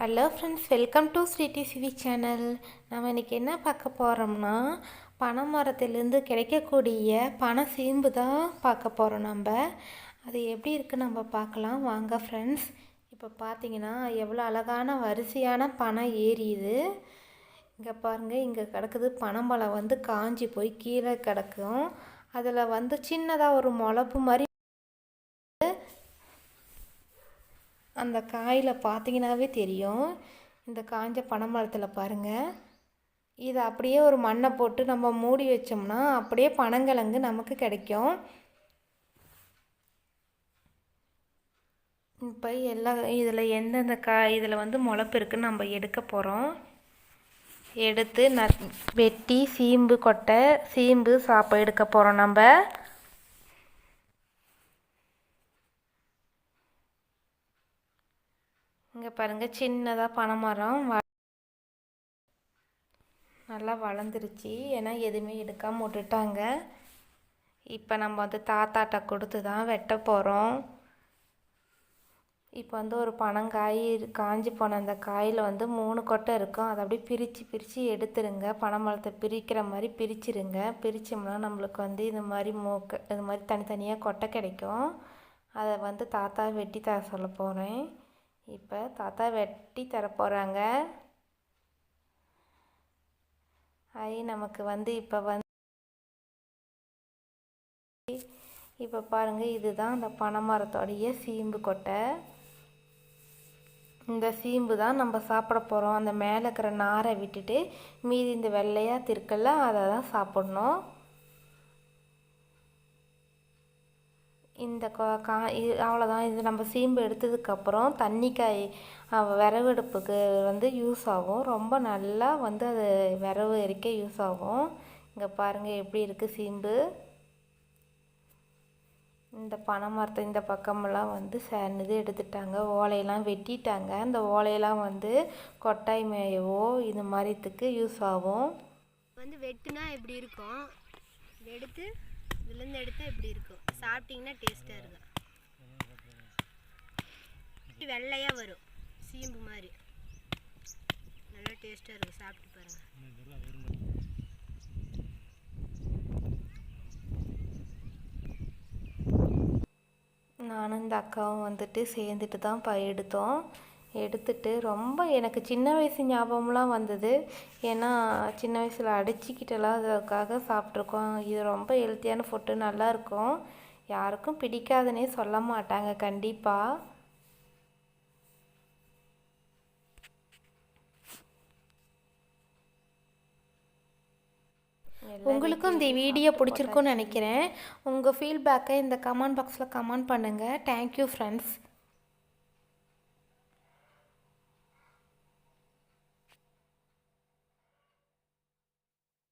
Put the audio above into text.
Hello friends welcome to sweety CV channel நம்ம இன்றைக்கி என்ன பார்க்க போகிறோம்னா பனை மரத்திலேருந்து கிடைக்கக்கூடிய பனை சீம்பு தான் பார்க்க போகிறோம் நம்ம அது எப்படி இருக்குது நம்ம பார்க்கலாம். வாங்க ஃப்ரெண்ட்ஸ் இப்போ பார்த்தீங்கன்னா எவ்வளோ அழகான வரிசையான பனை ஏறியுது. இங்கே பாருங்கள் இங்கே கிடக்குது பனம்பழம் வந்து காஞ்சி போய் கீழே கிடக்கும். அதில் வந்து சின்னதாக ஒரு முளப்பு மாதிரி அந்த காயில் பார்த்தீங்கன்னாவே தெரியும். இந்த காஞ்ச பனைமரத்தில் பாருங்கள் இதை அப்படியே ஒரு மண்ணை போட்டு நம்ம மூடி வச்சோம்னா அப்படியே பனங்கிழங்கு நமக்கு கிடைக்கும். இப்போ எல்லா இதில் எந்தெந்த கா இதில் வந்து முளப்பு இருக்குன்னு நம்ம எடுக்க போகிறோம் எடுத்து ந வெட்டி சீம்பு கொட்டை சீம்பு சாப்பை எடுக்க போகிறோம் நம்ம. இங்கே பாருங்கள் சின்னதாக பனைமரம் வ நல்லா வளர்ந்துருச்சு. ஏன்னா எதுவுமே எடுக்காமல் விட்டுட்டாங்க. இப்போ நம்ம வந்து தாத்தாட்ட கொடுத்து தான் வெட்ட போகிறோம் இப்போ வந்து ஒரு பனங்காய் காஞ்சி போன அந்த காயில் வந்து மூணு கொட்டை இருக்கும். அதை அப்படியே பிரித்து பிரித்து எடுத்துருங்க. பனைமரத்தை பிரிக்கிற மாதிரி பிரிச்சிருங்க. பிரித்தோம்னா நம்மளுக்கு வந்து இது மாதிரி மூக்கு இது மாதிரி தனித்தனியாக கொட்டை கிடைக்கும். அதை வந்து தாத்தா வெட்டி தர சொல்ல போகிறேன் இப்போ தாத்தா வெட்டி தர போகிறாங்க ஐ நமக்கு வந்து இப்போ வந்து இப்போ பாருங்கள் இதுதான் அந்த பனைமரத்தோடைய சீம்பு கொட்டை. இந்த சீம்பு தான் நம்ம சாப்பிட போகிறோம் அந்த மேலே இருக்கிற நாரை விட்டுட்டு மீதி இந்த வெள்ளையாக திருக்கல்ல அதை தான் சாப்பிட்ணும். இந்த கா அவ்வளோதான் இது நம்ம சீம்பு எடுத்ததுக்கப்புறம் தண்ணிக்காய் விறகடுப்புக்கு வந்து யூஸ் ஆகும். ரொம்ப நல்லா வந்து அது விறவு எரிக்க யூஸ் ஆகும். இங்கே பாருங்கள் எப்படி இருக்குது சீம்பு. இந்த பனை மரத்தை இந்த பக்கமெல்லாம் வந்து இது எடுத்துட்டாங்க. ஓலையெல்லாம் வெட்டிட்டாங்க. அந்த ஓலையெல்லாம் வந்து கொட்டாய் மேயவோ இது மாதிரித்துக்கு யூஸ் ஆகும். வந்து வெட்டுனா எப்படி இருக்கும்? எடுத்து இதுலேருந்து எடுத்து எப்படி இருக்கும். சாப்பிட்டிங்கன்னா டேஸ்ட்டாக இருக்கும். வெள்ளையாக வரும். சீம்பு மாதிரி. நல்லா டேஸ்ட்டாக இருக்கும். சாப்பிட்டு பாருங்கள் நானும் இந்த அக்காவும் வந்துட்டு சேர்ந்துட்டு தான் ப எடுத்தோம். எடுத்துட்டு ரொம்ப எனக்கு சின்ன வயசு ஞாபகம்லாம் வந்தது. ஏன்னா சின்ன வயசில் அடிச்சுக்கிட்டெல்லாம் அதுக்காக சாப்பிட்ருக்கோம். இது ரொம்ப ஹெல்த்தியான ஃபுட்டு நல்லாயிருக்கும். யாருக்கும் பிடிக்காதுன்னே சொல்ல மாட்டாங்க கண்டிப்பாக உங்களுக்கும் இந்த வீடியோ பிடிச்சிருக்குன்னு நினைக்கிறேன். உங்கள் ஃபீட்பேக்கை இந்த கமெண்ட் பாக்ஸில் கமெண்ட் பண்ணுங்கள் தேங்க்யூ ஃப்ரெண்ட்ஸ்